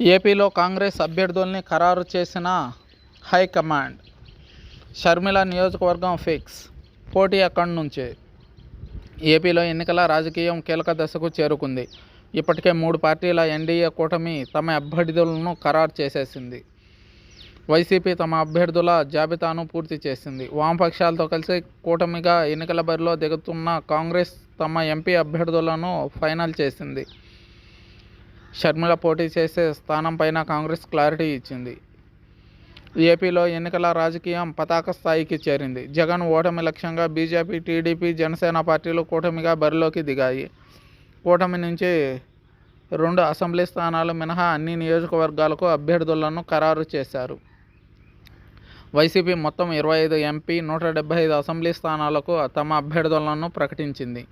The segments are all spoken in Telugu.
ఏపీలో కాంగ్రెస్ అభ్యర్థుల్ని ఖరారు చేసిన హైకమాండ్. షర్మిల నియోజకవర్గం ఫిక్స్ పోటీ అక్కడి నుంచే. ఏపీలో ఎన్నికల రాజకీయం కీలక దశకు చేరుకుంది. ఇప్పటికే మూడు పార్టీల ఎన్డీఏ కూటమి తమ అభ్యర్థులను ఖరారు చేసేసింది. వైసీపీ తమ అభ్యర్థుల జాబితాను పూర్తి చేసింది. వామపక్షాలతో కలిసి కూటమిగా ఎన్నికల బరిలో దిగుతున్న కాంగ్రెస్ తమ ఎంపీ అభ్యర్థులను ఫైనల్ చేసింది. షర్మిల పోటీ చేసే స్థానం పైన కాంగ్రెస్ క్లారిటీ ఇచ్చింది. ఏపీలో ఎన్నికల రాజకీయం పతాక స్థాయికి చేరింది. జగన్ ఓటమి లక్ష్యంగా బీజేపీ టీడీపీ జనసేన పార్టీలు కూటమిగా బరిలోకి దిగాయి. కూటమి నుంచి రెండు అసెంబ్లీ స్థానాలు మినహా అన్ని నియోజకవర్గాలకు అభ్యర్థులను ఖరారు చేశారు. వైసీపీ మొత్తం ఇరవై ఐదు ఎంపీ నూట డెబ్బై ఐదు అసెంబ్లీ స్థానాలకు తమ అభ్యర్థులను ప్రకటించింది.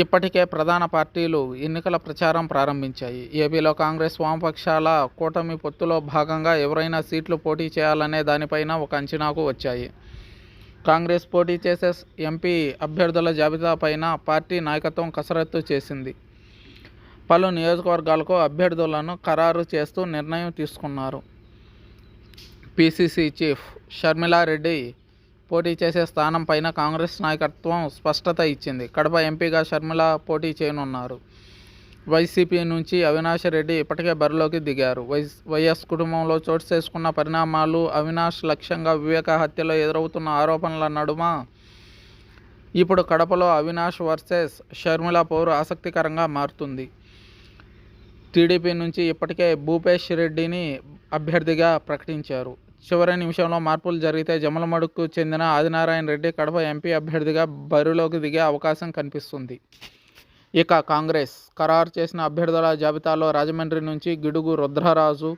ఇప్పటికే ప్రధాన పార్టీలు ఎన్నికల ప్రచారం ప్రారంభించాయి. ఏపీలో కాంగ్రెస్ వామపక్షాల కూటమి పొత్తులో భాగంగా ఎవరైనా సీట్లు పోటీ చేయాలనే దానిపైన ఒక అంచనాకు వచ్చాయి. కాంగ్రెస్ పోటీ చేసే ఎంపీ అభ్యర్థుల జాబితాపైన పార్టీ నాయకత్వం కసరత్తు చేసింది. పలు నియోజకవర్గాలకు అభ్యర్థులను ఖరారు చేస్తూ నిర్ణయం తీసుకున్నారు. పిసిసి చీఫ్ షర్మిలారెడ్డి పోటీ చేసే స్థానం పైన కాంగ్రెస్ నాయకత్వం స్పష్టత ఇచ్చింది. కడప ఎంపీగా షర్మిల పోటీ చేయనున్నారు. వైసీపీ నుంచి అవినాష్ రెడ్డి ఇప్పటికే బరిలోకి దిగారు. వైస్ వైఎస్ కుటుంబంలో చోటు చేసుకున్న పరిణామాలు అవినాష్ లక్ష్యంగా వివేక హత్యలో ఎదురవుతున్న ఆరోపణల నడుమ ఇప్పుడు కడపలో అవినాష్ వర్సెస్ షర్మిల పోరు ఆసక్తికరంగా మారుతుంది. టీడీపీ నుంచి ఇప్పటికే భూపేష్ రెడ్డిని అభ్యర్థిగా ప్రకటించారు. చివరి నిమిషంలో మార్పులు జరిగితే జమలమడుకు చెందిన ఆదినారాయణ రెడ్డి కడప ఎంపీ అభ్యర్థిగా బరిలోకి దిగే అవకాశం కనిపిస్తుంది. ఇక కాంగ్రెస్ ఖరారు చేసిన అభ్యర్థుల జాబితాలో రాజమండ్రి నుంచి గిడుగు రుద్రరాజు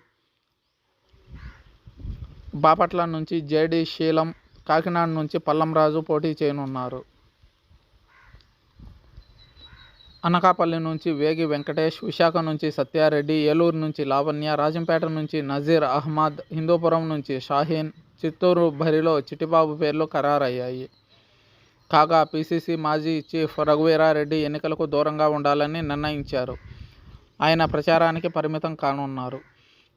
బాపట్ల నుంచి జేడి శీలం కాకినాడ నుంచి పల్లంరాజు పోటీ చేయనున్నారు. అనకాపల్లి నుంచి వేగి వెంకటేష్ విశాఖ నుంచి సత్యారెడ్డి ఏలూరు నుంచి లావణ్య రాజంపేట నుంచి నజీర్ అహ్మద్ హిందూపురం నుంచి షాహీన్ చిత్తూరు బరిలో చిట్టిబాబు పేర్లు ఖరారయ్యాయి. కాగా పిసిసి మాజీ చీఫ్ రఘువీరారెడ్డి ఎన్నికలకు దూరంగా ఉండాలని నిర్ణయించారు. ఆయన ప్రచారానికి పరిమితం కానున్నారు.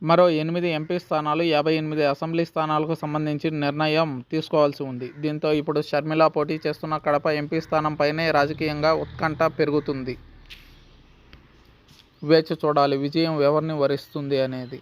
మరో ఎనిమిది ఎంపీ స్థానాలు యాభై ఎనిమిది అసెంబ్లీ స్థానాలకు సంబంధించి నిర్ణయం తీసుకోవాల్సి ఉంది. దీంతో ఇప్పుడు షర్మిల పోటీ చేస్తున్న కడప ఎంపీ స్థానంపైనే రాజకీయంగా ఉత్కంఠ పెరుగుతుంది. వేచి చూడాలి విజయం ఎవరిని వరిస్తుంది అనేది.